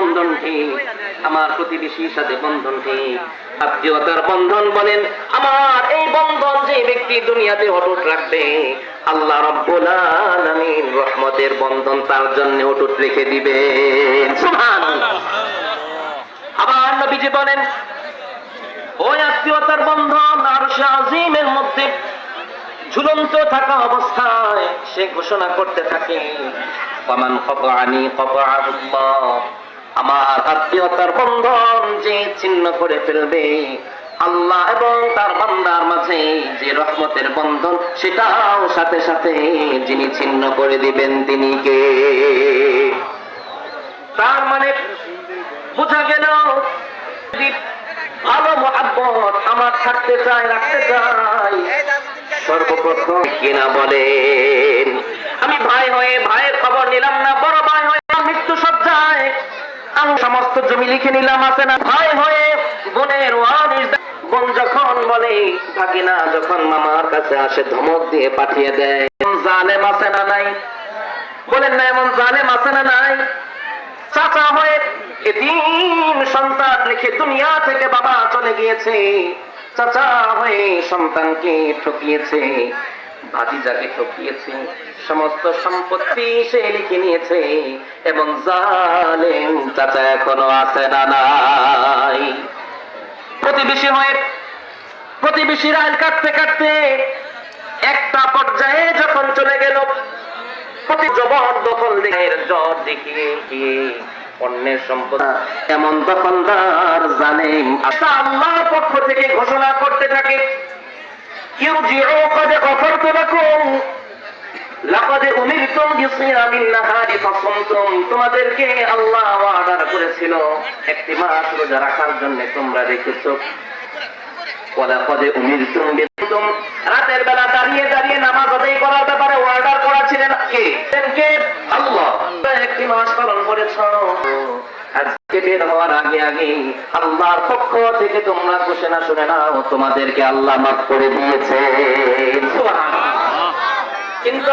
বন্ধন ঠিক আমার প্রতিবেশীর সাথে বন্ধন ঠিক আত্মীয়তার বন্ধন বলেন, আমার এই বন্ধন যে ব্যক্তি দুনিয়াতে অটুট রাখবে, আল্লাহ রহমতের বন্ধন তার জন্য অটুট রেখে সুবহানাল্লাহ। আবার নবীজি বলেন, ওই আত্মীয়তার বন্ধন আর আজিমের মধ্যে ঝুলন্ত থাকা অবস্থায় সে ঘোষণা করতে থাকে, ওয়ামান কতআনি কতআহুল্লাহ আমার আত্মীয়তার বন্ধন যে ছিন্ন করে ফেলবে, আল্লাহ এবং তার বান্দার মাঝে যে রহমতের বন্ধন, সেটাও সাথে সাথে যিনি ছিন্ন করে দিবেন তিনি কে? তার মানে বোঝা গেল ভালো মহাব্বত আমার থাকতে চাই রাখতে চাই সর্বপ্রথম কিনা বলেন? আমি ভাই হয়ে ভাইয়ের খবর নিলাম না বড় ভাই হয়ে আমার মৃত্যু সজ্জায় আমি সমস্ত জমি লিখে নিলাম, আছে না? ভাই হয়ে বোনের ওয়ারিস বোন যখন বলে, ভাগিনা যখন মামার কাছে আসে, ধমক দিয়ে পাঠিয়ে দেয় জালেম আছে না নাই? বলেন না, এমন জালেম আছে না নাই? চাচা হয়ে এতিম সন্তান রেখে দুনিয়া থেকে বাবা চলে গিয়েছে। চাচা হয়ে সন্তানকে ঠকিয়েছে। ভাতিজাকে ঠকিয়েছে, সমস্ত সম্পত্তি সে লিখে নিয়েছে, এবং জালেম চাচা এখনও আছে না নাই। প্রতিবেশী হয়ে, প্রতিবেশীর আইন কাটতে কাটতে একটা পর্যায়ে যখন চলে গেল, প্রতি দখল জ্বর দেখিয়ে অন্যের সম্পদ। এমন দখলদার জানে আল্লাহর পক্ষ থেকে ঘোষণা করতে থাকে কেউ যে কাজে কখন তোমাদেরকে আল্লাহ ওয়াদার করেছিল একটি মাস রোজা রাখার জন্য তোমরা রেখেছো রাতের অর্ডার আল্লাহর পক্ষ থেকে তোমরা ঘোষণা শুনে নাও, তোমাদেরকে আল্লাহ মাফ করে দিয়েছে। কিন্তু